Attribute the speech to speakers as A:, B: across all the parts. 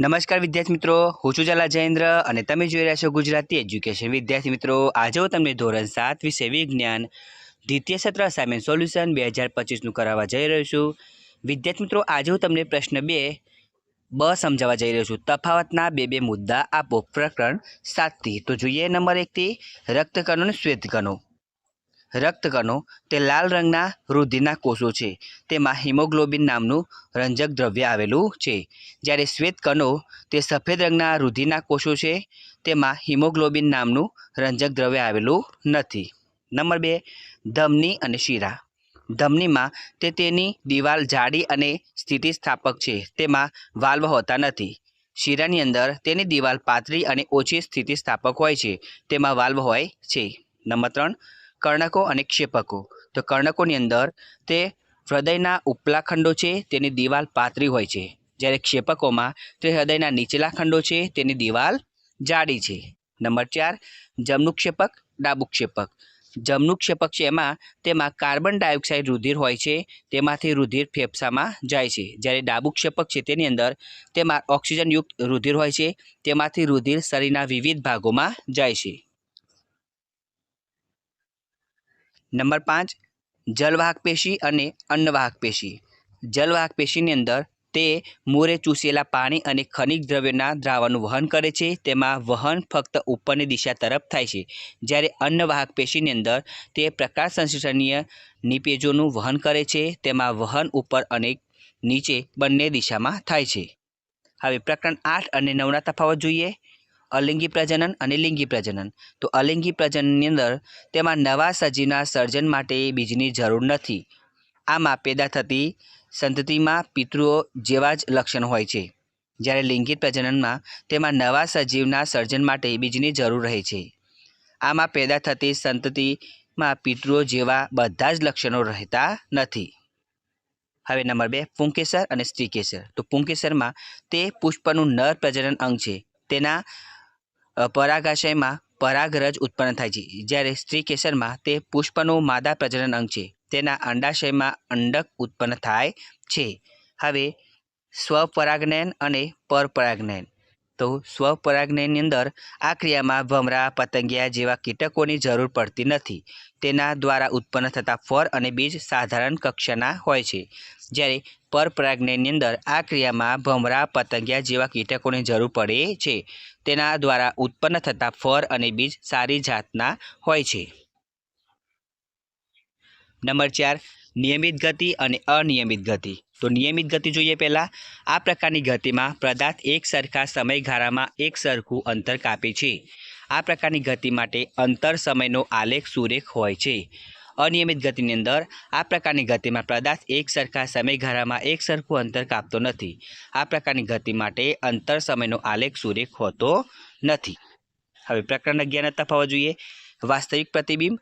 A: નમસ્કાર વિદ્યાર્થી મિત્રો, હું છું જલા જયેન્દ્ર અને તમે જોઈ રહ્યા છો ગુજરાતી એજ્યુકેશન. વિદ્યાર્થી મિત્રો, આજે હું તમને ધોરણ સાત વિશે વિજ્ઞાન, દ્વિતીય સત્ર અસાઇનમેન્ટ સોલ્યુશન બે હજાર પચીસનું કરાવવા જઈ રહ્યો છું. વિદ્યાર્થી મિત્રો, આજે હું તમને પ્રશ્ન બે, બ સમજાવવા જઈ રહ્યો છું. તફાવતના બે બે મુદ્દા આપો. પ્રકરણ સાતથી. તો જોઈએ નંબર એકથી, રક્તકણો અને શ્વેતકણો. રક્તકણો તે લાલ રંગના રુધિરના કોષો છે. તેમાં હિમોગ્લોબિન નામનું રંજક દ્રવ્ય આવેલું છે. જ્યારે શ્વેતકણો તે સફેદ રંગના રુધિરના કોષો છે. તેમાં હિમોગ્લોબિન નામનું રંજક દ્રવ્ય આવેલું નથી. નંબર બે, ધમની અને શીરા. ધમનીમાં તે તેની દિવાલ જાડી અને સ્થિતિસ્થાપક છે. તેમાં વાલ્વ હોતા નથી. શીરાની અંદર તેની દિવાલ પાતળી અને ઓછી સ્થિતિસ્થાપક હોય છે. તેમાં વાલ્વ હોય છે. નંબર ત્રણ કર્ણકો અને ક્ષેપકો. તો કર્ણકોની અંદર તે હૃદયના ઉપલા ખંડો છે, તેની દિવાલ પાતળી હોય છે. જ્યારે ક્ષેપકોમાં તે હૃદયના નીચલા ખંડો છે, તેની દિવાલ જાડી છે. નંબર ચાર જમનું ક્ષેપક, ડાબુ ક્ષેપક. જમનું ક્ષેપક છે એમાં તેમાં કાર્બન ડાયોક્સાઇડ રુધિર હોય છે, તેમાંથી રુધિર ફેફસામાં જાય છે. જ્યારે ડાબુ ક્ષેપક છે તેની અંદર તેમાં ઓક્સિજનયુક્ત રુધિર હોય છે, તેમાંથી રુધિર શરીરના વિવિધ ભાગોમાં જાય છે. નંબર પાંચ, જલવાહક પેશી અને અન્નવાહક પેશી. જલવાહક પેશીની અંદર તે મોરે ચૂસેલા પાણી અને ખનિજ દ્રવ્યોના દ્રાવણનું વહન કરે છે. તેમાં વહન ફક્ત ઉપરની દિશા તરફ થાય છે. જ્યારે અન્નવાહક પેશીની અંદર તે પ્રકાશ સંશ્લેષણીય નિપેજોનું વહન કરે છે, તેમાં વહન ઉપર અને નીચે બંને દિશામાં થાય છે. હવે પ્રકરણ આઠ અને નવના તફાવત જોઈએ. અલિંગી પ્રજનન અને લિંગી પ્રજનન. તો અલિંગી પ્રજનનની અંદર તેમાં નવા સજીવના સર્જન માટે બીજની જરૂર નથી. આમાં પેદા થતી સંતતિમાં પિતૃઓ જેવા જ લક્ષણ હોય છે. જ્યારે લિંગી પ્રજનનમાં તેમાં નવા સજીવના સર્જન માટે બીજની જરૂર રહે છે. આમાં પેદા થતી સંતતિમાં પિતૃઓ જેવા બધા જ લક્ષણો રહેતા નથી. હવે નંબર બે, પુંકેસર અને સ્ત્રીકેસર. તો પુંકેસરમાં તે પુષ્પનું નર પ્રજનન અંગ છે. તેના પરાગાશયમાં પરાગરજ ઉત્પન્ન થાય છે. જ્યારે સ્ત્રી કેસરમાં તે પુષ્પનું માદા પ્રજનન અંગ છે. તેના અંડાશયમાં અંડક ઉત્પન્ન થાય છે. હવે સ્વપરાગનયન અને પરપરાગનયન. તો સ્વપરાગનયનની અંદર આ ક્રિયામાં ભમરા, પતંગિયા જેવા કીટકોની જરૂર પડતી નથી. તેના દ્વારા ઉત્પન્ન થતા ફળ અને બીજ સાધારણ કક્ષાના હોય છે. જ્યારે પરપરાગનયનની અંદર આ ક્રિયામાં ભમરા, પતંગિયા જેવા કીટકોની જરૂર પડે છે. તેના દ્વારા ઉત્પન્ન થતા ફળ અને બીજ સારી જાતના હોય છે. નંબર ચાર, નિયમિત ગતિ અને અનિયમિત ગતિ. તો નિયમિત ગતિ જોઈએ પહેલાં. આ પ્રકારની ગતિમાં પદાર્થ એક સરખા સમયગાળામાં એક સરખું અંતર કાપે છે. આ પ્રકારની ગતિ માટે અંતર સમયનો આલેખ સુરેખ હોય છે. અનિયમિત ગતિની અંદર આ પ્રકારની ગતિમાં પદાર્થ એક સરખા સમયગાળામાં એક સરખું અંતર કાપતો નથી. આ પ્રકારની ગતિ માટે અંતર સમયનો આલેખ સુરેખ હોતો નથી. હવે પ્રકરણ અગિયારના તફાવત જોઈએ. વાસ્તવિક પ્રતિબિંબ,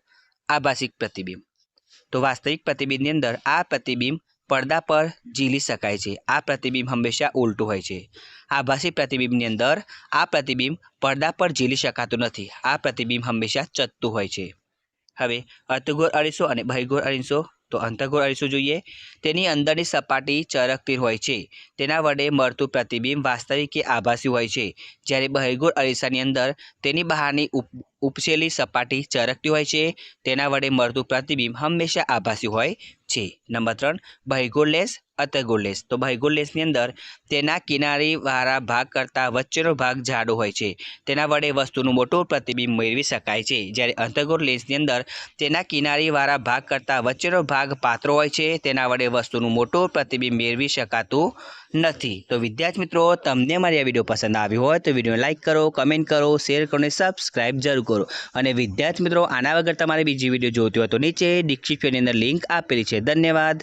A: આભાસિક પ્રતિબિંબ. તો વાસ્તવિક પ્રતિબિંબની અંદર આ પ્રતિબિંબ પડદા પર ઝીલી શકાય છે. આ પ્રતિબિંબ હંમેશા ઉલટું હોય છે. આભાસી પ્રતિબિંબની અંદર આ પ્રતિબિંબ પડદા પર ઝીલી શકાતું નથી. આ પ્રતિબિંબ હંમેશા ચતતું હોય છે. હવે અર્ધગોળ અરીસો અને બહિર્ગોળ અરીસો. તો અંતર્ગોળ અરીસો જોઈએ. તેની અંદરની સપાટી ચરકતી હોય છે. તેના વડે મળતું પ્રતિબિંબ વાસ્તવિક કે આભાસી હોય છે. જ્યારે બહિર્ગોળ અરીસાની અંદર તેની બહારની ઉપસેલી સપાટી ચરકતી હોય છે. તેના વડે મળતું પ્રતિબિંબ હંમેશા આભાસી હોય છે. નંબર ત્રણ બહિર્ગોળ અતગોલેસ તો બહિર્ગોળ લેસની અંદર તેના કિનારીવાળા ભાગ કરતાં વચ્ચેનો ભાગ જાડો હોય છે. તેના વડે વસ્તુનું મોટું પ્રતિબિંબ મેળવી શકાય છે. જ્યારે અંતર્ગોળ લેન્સની અંદર તેના કિનારીવાળા ભાગ કરતાં વચ્ચેનો ભાગ પાતળો હોય છે, તેના વડે વસ્તુનું મોટું પ્રતિબિંબ મેળવી શકાતું નથી. તો વિદ્યાર્થી મિત્રો, તમને મારી આ વીડિયો પસંદ આવ્યો હોય તો વીડિયો લાઇક કરો, કમેન્ટ કરો, શેર કરો અને સબસ્ક્રાઇબ જરૂર કરો. અને વિદ્યાર્થી મિત્રો, આના વગર તમારે બીજી વીડિયો જોતી હોય તો નીચે ડિસ્ક્રિપ્શનની અંદર લિંક આપેલી છે. ધન્યવાદ.